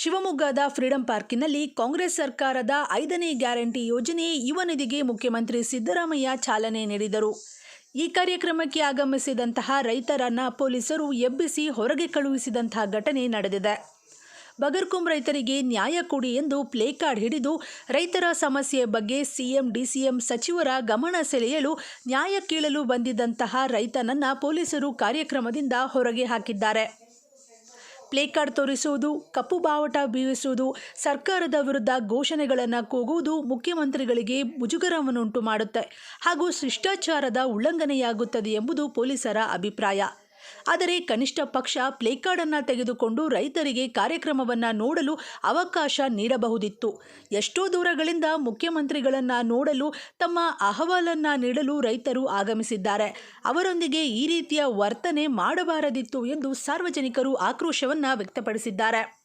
ಶಿವಮೊಗ್ಗದ ಫ್ರೀಡಂ ಪಾರ್ಕಿನಲ್ಲಿ ಕಾಂಗ್ರೆಸ್ ಸರ್ಕಾರದ ಐದನೇ ಗ್ಯಾರಂಟಿ ಯೋಜನೆ ಯುವ ನಿಧಿಗೆ ಮುಖ್ಯಮಂತ್ರಿ ಸಿದ್ದರಾಮಯ್ಯ ಚಾಲನೆ ನೀಡಿದರು. ಈ ಕಾರ್ಯಕ್ರಮಕ್ಕೆ ಆಗಮಿಸಿದಂತಹ ರೈತರನ್ನ ಪೊಲೀಸರು ಎಬ್ಬಿಸಿ ಹೊರಗೆ ಕಳುಹಿಸಿದಂತಹ ಘಟನೆ ನಡೆದಿದೆ. ಬಗರ್ಕುಂ ರೈತರಿಗೆ ನ್ಯಾಯ ಕೊಡಿ ಎಂದು ಪ್ಲೇ ಕಾರ್ಡ್ ಹಿಡಿದು ರೈತರ ಸಮಸ್ಯೆ ಬಗ್ಗೆ ಸಿಎಂ, ಡಿಸಿಎಂ ಸಚಿವರ ಗಮನ ಸೆಳೆಯಲು ನ್ಯಾಯ ಕೇಳಲು ಬಂದಿದ್ದಂತಹ ರೈತನನ್ನ ಪೊಲೀಸರು ಕಾರ್ಯಕ್ರಮದಿಂದ ಹೊರಗೆ ಹಾಕಿದ್ದಾರೆ. ಪ್ಲೇ ಕಾರ್ಡ್ ತೋರಿಸುವುದು, ಕಪ್ಪು ಬಾವಟ ಬೀರಿಸುವುದು, ಸರ್ಕಾರದ ವಿರುದ್ಧ ಘೋಷಣೆಗಳನ್ನು ಕೂಗುವುದು ಮುಖ್ಯಮಂತ್ರಿಗಳಿಗೆ ಮುಜುಗರವನ್ನುಂಟು ಮಾಡುತ್ತೆ. ಹಾಗೂ ಶಿಷ್ಟಾಚಾರದ ಉಲ್ಲಂಘನೆಯಾಗುತ್ತದೆ ಎಂಬುದು ಪೊಲೀಸರ ಅಭಿಪ್ರಾಯ. ಆದರೆ ಕನಿಷ್ಠ ಪಕ್ಷ ಪ್ಲೇ ಕಾರ್ಡನ್ನು ತೆಗೆದುಕೊಂಡು ರೈತರಿಗೆ ಕಾರ್ಯಕ್ರಮವನ್ನು ನೋಡಲು ಅವಕಾಶ ನೀಡಬಹುದಿತ್ತು. ಎಷ್ಟೋ ದೂರಗಳಿಂದ ಮುಖ್ಯಮಂತ್ರಿಗಳನ್ನು ನೋಡಲು ತಮ್ಮ ಅಹವಾಲನ್ನು ನೀಡಲು ರೈತರು ಆಗಮಿಸಿದ್ದಾರೆ. ಅವರೊಂದಿಗೆ ಈ ರೀತಿಯ ವರ್ತನೆ ಮಾಡಬಾರದಿತ್ತು ಎಂದು ಸಾರ್ವಜನಿಕರು ಆಕ್ರೋಶವನ್ನು ವ್ಯಕ್ತಪಡಿಸಿದ್ದಾರೆ.